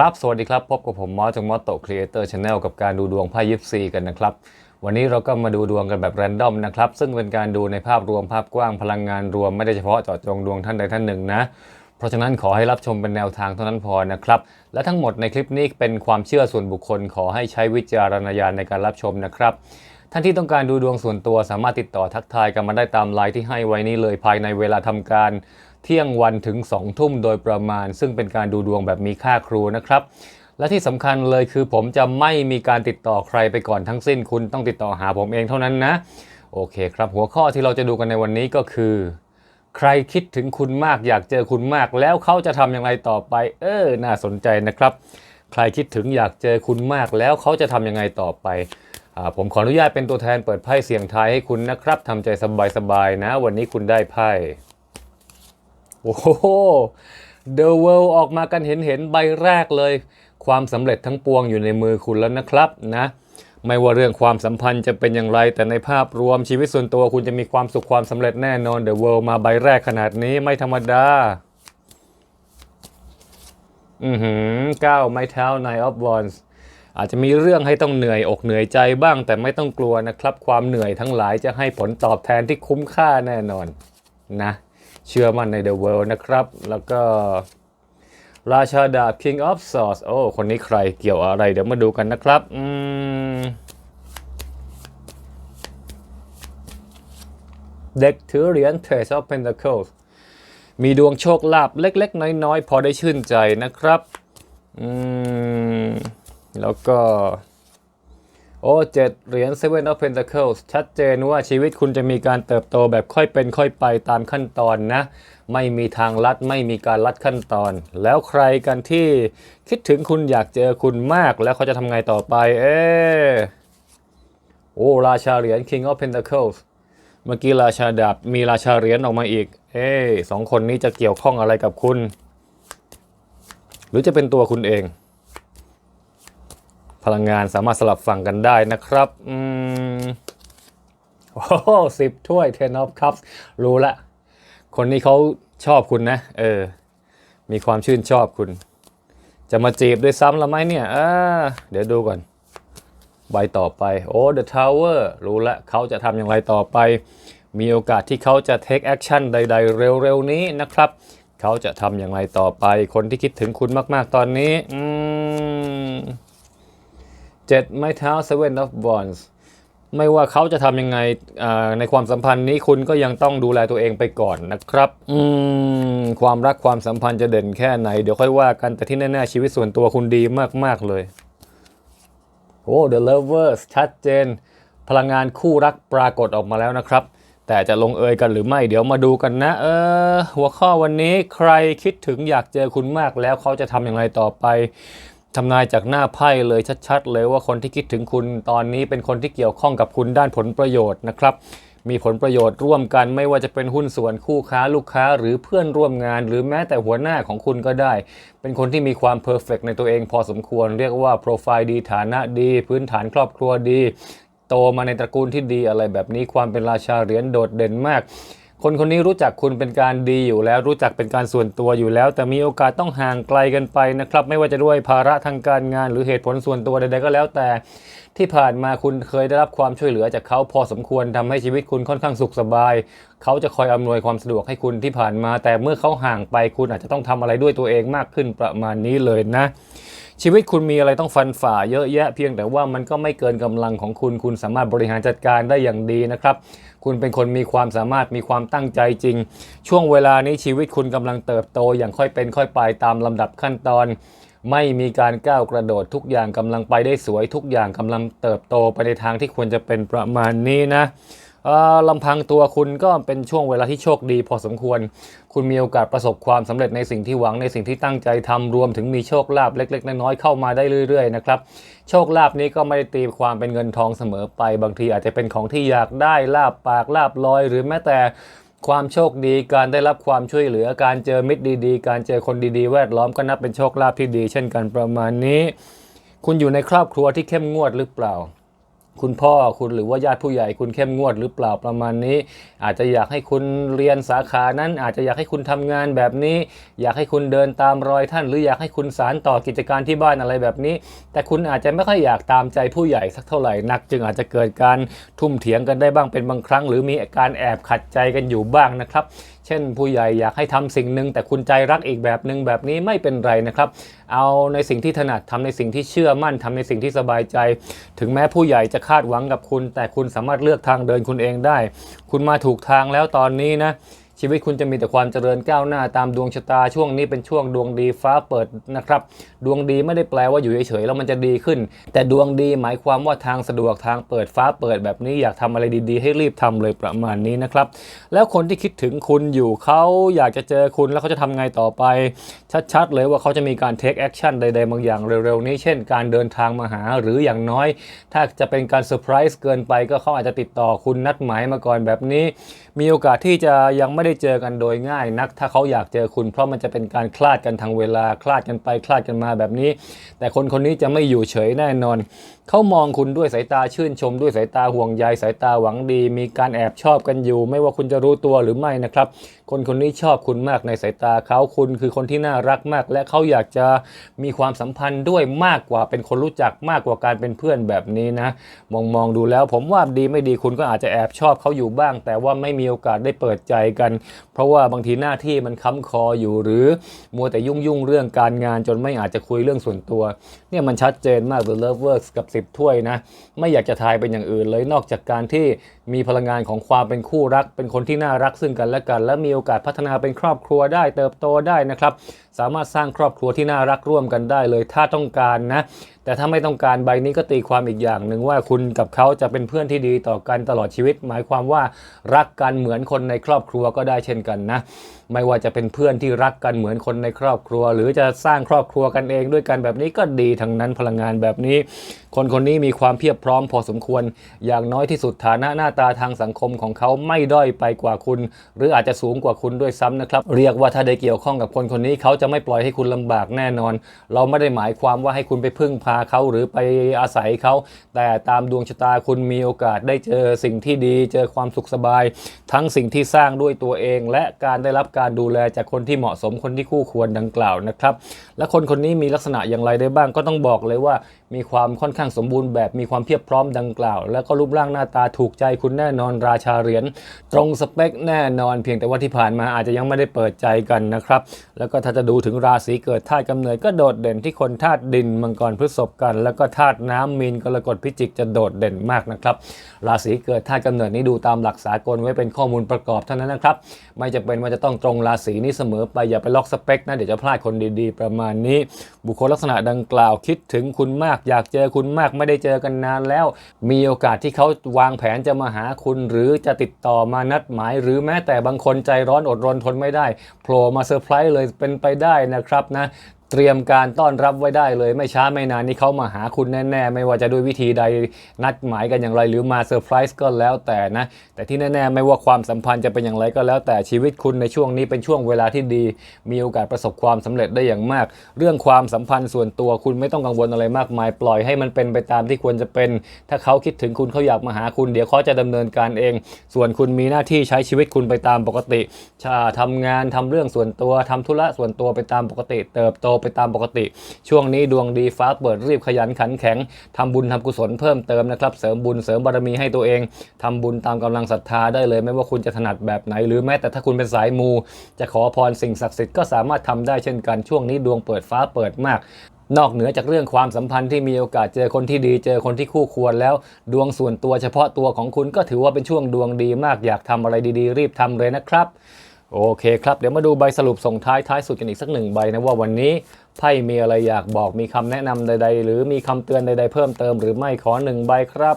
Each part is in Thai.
ครับ สวัสดีครับ พบกับผมมอสจากมอสโตครีเอเตอร์ชาแนลกับการดูดวงไพ่ยิปซีกันนะครับ วันนี้เราก็มาดูดวงกันแบบแรนดอมนะครับ ซึ่งเป็นการดูในภาพรวมภาพกว้างพลังงานรวมไม่ได้เฉพาะเจาะจงดวงท่านใดท่านหนึ่งนะ เพราะฉะนั้นขอให้รับชมเป็นแนวทางเท่านั้นพอนะครับ และทั้งหมดในคลิปนี้เป็นความเชื่อส่วนบุคคล ขอให้ใช้วิจารณญาณในการรับชมนะครับท่านที่ต้องการดูดวงส่วนตัวสามารถติดต่อทักทายกันมาได้ตามไลน์ที่ให้ไว้นี้เลยภายในเวลาทำการ เที่ยงวันถึง 2 ทุ่มโดยประมาณ ซึ่งเป็นการดูดวงแบบมีค่าครูนะครับ และที่สำคัญเลยคือผมจะไม่มีการติดต่อใครไปก่อนทั้งสิ้นคุณต้องติดต่อหาผมเองเท่านั้นนะ โอเคครับ หัวข้อที่เราจะดูกันในวันนี้ก็คือ ใครคิดถึงคุณมากอยากเจอคุณมาก แล้วเขาจะทำอย่างไรต่อไป เออ น่าสนใจนะครับ ใครคิดถึงอยากเจอคุณมาก แล้วเขาจะทำยังไงต่อไปอผมขออนุญาตเป็นตัวแทนเปิดไพ่เสียงทายให้คุณนะครับทำใจสบายๆนะ วันนี้คุณได้ไพ่ โอ้โห The World ออกมากันเห็นเห็นๆใบแรกเลย ความสำเร็จทั้งปวงอยู่ในมือคุณแล้วนะครับนะไม่ว่าเรื่องความสัมพันธ์จะเป็นอย่างไร แต่ในภาพรวมชีวิตส่วนตัวคุณจะมีความสุขความสำเร็จแน่นอน The World มาใบแรกขนาดนี้ไม่ธรรมดา อือหือก้าวไม้เท้า Nine of Wands อาจจะมีเรื่องให้ต้องเหนื่อยอกเหนื่อยใจบ้าง แต่ไม่ต้องกลัวนะครับ ความเหนื่อยทั้งหลายจะให้ผลตอบแทนที่คุ้มค่าแน่นอนนะ เชื่อมั่นใน The World นะครับ แล้วก็ราชาดาบ King of Swords โอ้ คนนี้ใครเกี่ยวอะไร เดี๋ยวมาดูกันนะครับ อืม เด็กถือเหรียญ Page of Pentacles มีดวงโชคลาภเล็ก ๆ น้อย ๆ พอได้ชื่นใจนะครับ อืม แล้วก็ อ้เจ็ดเหรียญ Seven of Pentacles ชัดเจนว่าชีวิตคุณจะมีการเติบโตแบบค่อยเป็นค่อยไปตามขั้นตอนนะ ไม่มีทางลัดไม่มีการลัดขั้นตอน แล้วใครกันที่คิดถึงคุณอยากเจอคุณมากแล้วเขาจะทำไงต่อไป เอ๊โอ้ราชาเหรียญ King of Pentacles เมื่อกี้ราชาดาบมีราชาเหรียญออกมาอีก เอ๊สองคนนี้จะเกี่ยวข้องอะไรกับคุณ หรือจะเป็นตัวคุณเอง พลังงานสามารถสลับฝั่งกันได้นะครับอืมโอ้สิบถ้วย ten of cups รู้ละ คนนี้เขาชอบคุณนะ เออ มีความชื่นชอบคุณ จะมาจีบด้วยซ้ำละไหมเนี่ยอ่าเดี๋ยวดูก่อน ใบต่อไป โอ้ The Tower รู้ละเขาจะทำอย่างไรต่อไป มีโอกาสที่เขาจะ take action ใด ๆ เร็ว ๆ นี้นะครับ เขาจะทำอย่างไรต่อไป คนที่คิดถึงคุณมาก ๆ ตอนนี้ อืม เจ็ดไม้เท้า Seven of Wands ไม่ว่าเขาจะทำยังไงในความสัมพันธ์นี้คุณก็ยังต้องดูแลตัวเองไปก่อนนะครับอืมความรักความสัมพันธ์จะเด่นแค่ไหน เดี๋ยวค่อยว่ากันแต่ที่แน่ๆชีวิตส่วนตัวคุณดีมากๆเลยโอ้ The Lovers ชัดเจน พลังงานคู่รักปรากฏออกมาแล้วนะครับ แต่จะลงเอยกันหรือไม่เดี๋ยวมาดูกันนะ เออ หัวข้อวันนี้ใครคิดถึงอยากเจอคุณมากแล้วเขาจะทำอย่างไรต่อไป ทำนายจากหน้าไพ่เลยชัดๆ เลยว่าคนที่คิดถึงคุณตอนนี้เป็นคนที่เกี่ยวข้องกับคุณด้านผลประโยชน์นะครับ มีผลประโยชน์ร่วมกันไม่ว่าจะเป็นหุ้นส่วนคู่ค้าลูกค้า หรือเพื่อนร่วมงาน หรือแม้แต่หัวหน้าของคุณก็ได้ เป็นคนที่มีความเพอร์เฟกในตัวเองพอสมควร เรียกว่าโปรไฟล์ดีฐานะดี พื้นฐานครอบครัวดี โตมาในตระกูลที่ดีอะไรแบบนี้ความเป็นราชาเหรียญโดดเด่นมาก คนคนนี้รู้จักคุณเป็นการดีอยู่แล้ว รู้จักเป็นการส่วนตัวอยู่แล้ว แต่มีโอกาสต้องห่างไกลกันไปนะครับ ไม่ว่าจะด้วยภาระทางการงาน หรือเหตุผลส่วนตัวใดๆก็แล้วแต่ ที่ผ่านมาคุณเคยได้รับความช่วยเหลือจากเขาพอสมควรทำให้ชีวิตคุณค่อนข้างสุขสบาย เขาจะคอยอำนวยความสะดวกให้คุณที่ผ่านมา แต่เมื่อเขาห่างไปคุณอาจจะต้องทำอะไรด้วยตัวเองมากขึ้นประมาณนี้เลยนะชีวิตคุณมีอะไรต้องฟันฝ่าเยอะแยะเพียงแต่ว่ามันก็ไม่เกินกำลังของคุณคุณสามารถบริหารจัดการได้อย่างดีนะครับ คุณเป็นคนมีความสามารถมีความตั้งใจจริง ช่วงเวลานี้ชีวิตคุณกำลังเติบโตอย่างค่อยเป็นค่อยไปตามลำดับขั้นตอน ไม่มีการก้าวกระโดดทุกอย่างกำลังไปได้สวยทุกอย่างกำลังเติบโตไปในทางที่ควรจะเป็นประมาณนี้นะ ลำพังตัวคุณก็เป็นช่วงเวลาที่โชคดีพอสมควร คุณมีโอกาสประสบความสำเร็จในสิ่งที่หวังในสิ่งที่ตั้งใจทำรวมถึงมีโชคลาภเล็ก ๆ น้อยๆเข้ามาได้เรื่อยๆนะครับโชคลาภนี้ก็ไม่ได้ตีความเป็นเงินทองเสมอไป บางทีอาจจะเป็นของที่อยากได้ลาบปากลาบลอย หรือแม้แต่ความโชคดีการได้รับความช่วยเหลือการเจอมิตรดีๆ การเจอคนดีๆ แวดล้อมก็นับเป็นโชคลาภที่ดี เช่นกันประมาณนี้ คุณอยู่ในครอบครัวที่เข้มงวดหรือเปล่า คุณพ่อคุณหรือว่าญาติผู้ใหญ่คุณเข้มงวดหรือเปล่าประมาณนี้ อาจจะอยากให้คุณเรียนสาขานั้น อาจจะอยากให้คุณทำงานแบบนี้ อยากให้คุณเดินตามรอยท่าน หรืออยากให้คุณสารต่อกิจการที่บ้านอะไรแบบนี้ แต่คุณอาจจะไม่ค่อยอยากตามใจผู้ใหญ่สักเท่าไหร่นัก จึงอาจจะเกิดการทุ่มเถียงกันได้บ้างเป็นบางครั้ง หรือมีการแอบขัดใจกันอยู่บ้างนะครับ เช่น ผู้ใหญ่อยากให้ทำสิ่งหนึ่งแต่คุณใจรักอีกแบบหนึ่งแบบนี้ไม่เป็นไรนะครับ เอาในสิ่งที่ถนัดทำในสิ่งที่เชื่อมั่นทำในสิ่งที่สบายใจ ถึงแม้ผู้ใหญ่จะคาดหวังกับคุณ แต่คุณสามารถเลือกทางเดินคุณเองได้ คุณมาถูกทางแล้วตอนนี้นะ ชีวิตคุณจะมีแต่ความเจริญก้าวหน้าตามดวงชะตาช่วงนี้เป็นช่วงดวงดีฟ้าเปิดนะครับ ดวงดีไม่ได้แปลว่าอยู่เฉยๆแล้วมันจะดีขึ้น แต่ดวงดีหมายความว่าทางสะดวกทางเปิดฟ้าเปิดแบบนี้อยากทำอะไรดีๆ ให้รีบทำเลยประมาณนี้นะครับ แล้วคนที่คิดถึงคุณอยู่เขาอยากจะเจอคุณแล้วเขาจะทำไงต่อไป ชัดๆ เลยว่าเขาจะมีการ take action ใดๆบางอย่างเร็วๆนี้เช่น การเดินทางมาหาหรืออย่างน้อย ถ้าจะเป็นการเซอร์ไพรส์เกินไปก็เขาอาจจะติดต่อคุณนัดหมายมาก่อนแบบนี้ มีโอกาสที่จะยังไม่ได้เจอกันโดยง่ายนัก ถ้าเขาอยากเจอคุณ เพราะมันจะเป็นการคลาดกันทางเวลาคลาดกันไปคลาดกันมาแบบนี้ แต่คนคนนี้จะไม่อยู่เฉยแน่นอน เขามองคุณด้วยสายตาชื่นชม ด้วยสายตาห่วงใยสายตาหวังดี มีการแอบชอบกันอยู่ ไม่ว่าคุณจะรู้ตัวหรือไม่นะครับ คนคนนี้ชอบคุณมากในสายตาเขาคุณคือคนที่น่ารักมาก และเขาอยากจะมีความสัมพันธ์ด้วยมากกว่าเป็นคนรู้จักมากกว่าการเป็นเพื่อนแบบนี้นะ มองมองดูแล้ว ผมว่าดีไม่ดีคุณก็อาจจะแอบชอบเขาอยู่บ้าง แต่ว่าไม่มีโอกาสได้เปิดใจกันเพราะว่าบางทีหน้าที่มันค้ำคออยู่หรือมัวแต่ยุ่งยุ่งเรื่องการงานจนไม่อาจจะคุยเรื่องส่วนตัว เนี่ยมันชัดเจนมาก The Lovers กับ 10 ถ้วยนะ ไม่อยากจะทายเป็นอย่างอื่นเลยนอกจากการที่ มีพลังงานของความเป็นคู่รัก เป็นคนที่น่ารักซึ่งกันและกัน และมีโอกาสพัฒนาเป็นครอบครัวได้เติบโตได้นะครับ สามารถสร้างครอบครัวที่น่ารักร่วมกันได้เลย ถ้าต้องการนะ แต่ถ้าไม่ต้องการใบนี้ก็ตีความอีกอย่างหนึ่งว่าคุณกับเขาจะเป็นเพื่อนที่ดีต่อกันตลอดชีวิต หมายความว่ารักกันเหมือนคนในครอบครัวก็ได้เช่นกันนะ ไม่ว่าจะเป็นเพื่อนที่รักกันเหมือนคนในครอบครัว หรือจะสร้างครอบครัวกันเองด้วยกันแบบนี้ก็ดีทั้งนั้นพลังงานแบบนี้ คนคนนี้มีความเพียบพร้อมพอสมควร อย่างน้อยที่สุดฐานะหน้าตาทางสังคมของเขาไม่ด้อยไปกว่าคุณ หรืออาจจะสูงกว่าคุณด้วยซ้ำนะครับ เรียกว่าถ้าได้เกี่ยวข้องกับคนคนนี้เขาจะไม่ปล่อยให้คุณลำบากแน่นอน เราไม่ได้หมายความว่าให้คุณไปพึ่งพาเขาหรือไปอาศัยเขา แต่ตามดวงชะตาคุณมีโอกาสได้เจอสิ่งที่ดี เจอความสุขสบาย ทั้งสิ่งที่สร้างด้วยตัวเอง และการได้รับการดูแลจากคนที่เหมาะสมคนที่คู่ควรดังกล่าวนะครับ และคนคนนี้มีลักษณะอย่างไรได้บ้างก็ต้องบอกเลยว่า มีความค่อนข้างสมบูรณ์แบบมีความเพียบพร้อมดังกล่าว แล้วก็รูปร่างหน้าตาถูกใจคุณแน่นอนราชาเหรียญตรงสเปคแน่นอนเพียงแต่ว่าที่ผ่านมาอาจจะยังไม่ได้เปิดใจกันนะครับ แล้วก็ถ้าจะดูถึงราศีเกิดธาตุกำเนิดก็โดดเด่นที่คนธาตุดินมังกรพฤษภกัน แล้วก็ธาตุน้ำมีนกรกฎพิจิกจะโดดเด่นมากนะครับราศีเกิดธาตุกำเนิดนี้ดูตามหลักสากลไว้เป็นข้อมูลประกอบเท่านั้นนะครับไม่จะเป็นว่าจะต้องตรงราศีนี้เสมอไปอย่าไปล็อกสเปคนะเดี๋ยวจะพลาดคนดีๆ ประมาณนี้ บุคคลลักษณะดังกล่าวคิดถึงคุณมาก อยากเจอคุณมากไม่ได้เจอกันนานแล้ว มีโอกาสที่เขาวางแผนจะมาหาคุณหรือจะติดต่อมานัดหมาย หรือแม้แต่บางคนใจร้อนอดรนทนไม่ได้โผล่มาเซอร์ไพรส์เลยเป็นไปได้นะครับนะ เตรียมการต้อนรับไว้ได้เลย ไม่ช้าไม่นานนี้เขามาหาคุณแน่ ๆ ไม่ว่าจะด้วยวิธีใดนัดหมายกันอย่างไรหรือมาเซอร์ไพรส์ก็แล้วแต่นะ แต่ที่แน่ ๆ ไม่ว่าความสัมพันธ์จะเป็นอย่างไรก็แล้ว แต่ชีวิตคุณในช่วงนี้เป็นช่วงเวลาที่ดี มีโอกาสประสบความสำเร็จได้อย่างมาก เรื่องความสัมพันธ์ส่วนตัวคุณไม่ต้องกังวลอะไรมากมายปล่อยให้มันเป็นไปตามที่ควรจะเป็น ถ้าเขาคิดถึงคุณเขาอยากมาหาคุณเดี๋ยวเขาจะดำเนินการเอง ส่วนคุณมีหน้าที่ใช้ชีวิตคุณไปตามปกติชาทำงานทำเรื่องส่วนตัวทำธุระส่วนตัวไปตามปกติ เติบโตไปตามปกติ ช่วงนี้ดวงดีฟ้าเปิดรีบขยันขันแข็งทำบุญทำกุศลเพิ่มเติมนะครับ เสริมบุญเสริมบารมีให้ตัวเองทำบุญตามกำลังศรัทธาได้เลย ไม่ว่าคุณจะถนัดแบบไหน หรือแม้แต่ถ้าคุณเป็นสายมู จะขอพรสิ่งศักดิ์สิทธิ์ก็สามารถทำได้เช่นกันช่วงนี้ดวงเปิดฟ้าเปิดมากนอกเหนือจากเรื่องความสัมพันธ์ที่มีโอกาสเจอคนที่ดีเจอคนที่คู่ควรแล้ว ดวงส่วนตัวเฉพาะตัวของคุณก็ถือว่าเป็นช่วงดวงดีมากอยากทำอะไรดีๆ รีบทำเลยนะครับ โอเคครับ เดี๋ยวมาดูใบสรุปส่งท้ายท้ายสุดกันอีกสักหนึ่งใบนะว่าวันนี้ไพ่มีอะไรอยากบอกมีคำแนะนำใด ๆ หรือมีคำเตือนใด ๆ เพิ่มเติมหรือไม่ขอหนึ่งใบครับ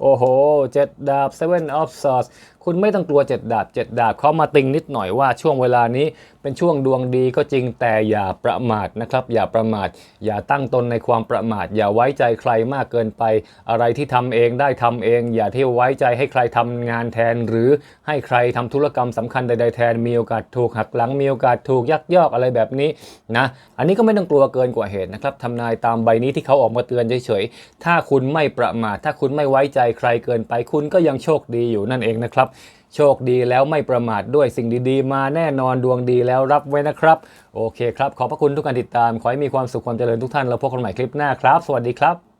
โอ้โหเจ็ดดาบ Seven of Swords คุณไม่ต้องกลัวเจ็ดดาบเจ็ดดาบเขามาติงนิดหน่อยว่าช่วงเวลานี้เป็นช่วงดวงดีก็จริงแต่อย่าประมาทนะครับ อย่าประมาท อย่าตั้งตนในความประมาท อย่าไว้ใจใครมากเกินไป อะไรที่ทำเองได้ทำเอง อย่าที่ไว้ใจให้ใครทำงานแทน หรือให้ใครทำธุรกรรมสำคัญใดๆแทนมีโอกาสถูกหักหลังมีโอกาสถูกยักยอกอะไรแบบนี้นะอันนี้ก็ไม่ต้องกลัวเกินกว่าเหตุนะครับทำนายตามใบนี้ที่เขาออกมาเตือนเฉยๆถ้าคุณไม่ประมาทถ้าคุณไม่ไว้ใจใครเกินไป คุณก็ยังโชคดีอยู่นั่นเองนะครับ โชคดีแล้วไม่ประมาทด้วยสิ่งดีๆ มาแน่นอนดวงดีแล้วรับไว้นะครับ โอเคครับ ขอบพระคุณทุกการติดตาม ขอให้มีความสุขความเจริญทุกท่าน แล้วพบกันใหม่คลิปหน้าครับ สวัสดีครับ